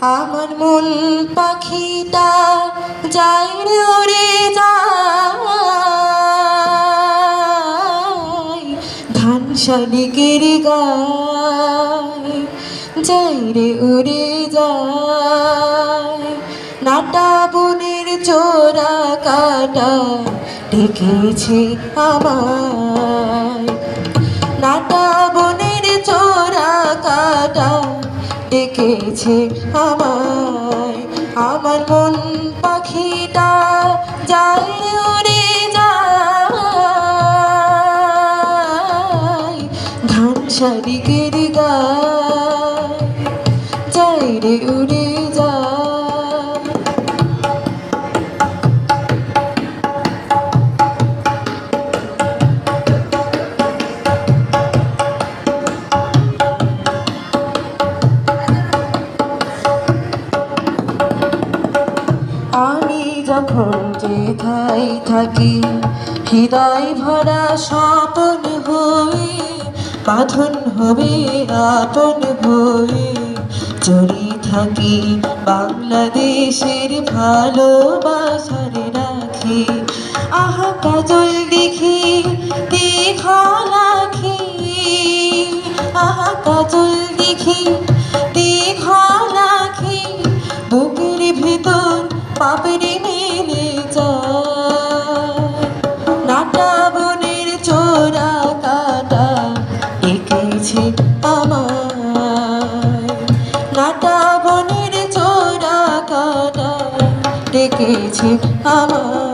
আমার মন পাখিটা যাই রে উড়ে যায়। ধান শালিকের যাই রে উড়ে যায়। নাটা বনের চোরা কাটা ডেকেছে আমায়। নাটা ডেকেছে আমায়। আমার মন পাখিটা যায় উড়ে যায়। ধান শালিকের গায় যাই রে উড়ে আমি যখন যেথায় থাকি, হৃদয় ভরা স্বপন হয়ে বাঁধন হবে আপন হয়ে চড়ি থাকি বাংলাদেশের ভালোবাসার রাখি। আহা, কাজল দেখি দেখা লাখি। আহা, কাজল মেলে যায়। নাটা বনের চোরা কাটা আমার নাটা বনের চোরা কাটা ডেকেছে আমায়।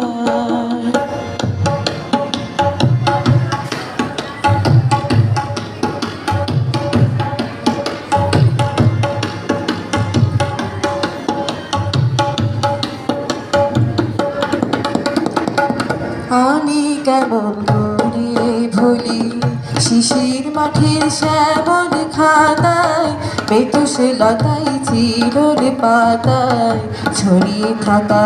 আমি কেমন করে ভুলি শিশির মাঠের শ্যামল খাতায় বেতুসে লতাই চিররে পাতায়। ছড়িয়ে থাকা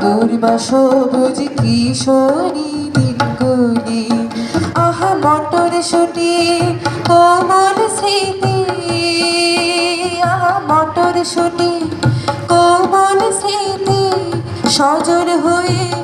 দুর্বা সবুজ কিশোরী দিনগুলি। আহা, মটর শুটি কোমল স্মৃতি। আহা, মটর শুটি কোমল স্মৃতি। সজর হয়ে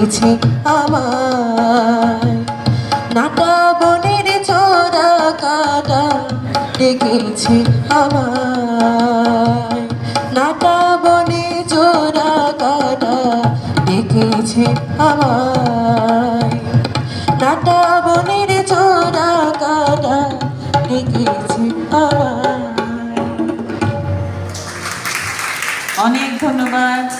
দিয়েছে আমার নাটা বনের চোরা কাটা ডেকেছে আমার নাটা বনে চোরা কাটা ডেকেছে আমার নাটা বনের চোরা কাটা ডেকেছে আমার অনেক ধন্যবাদ।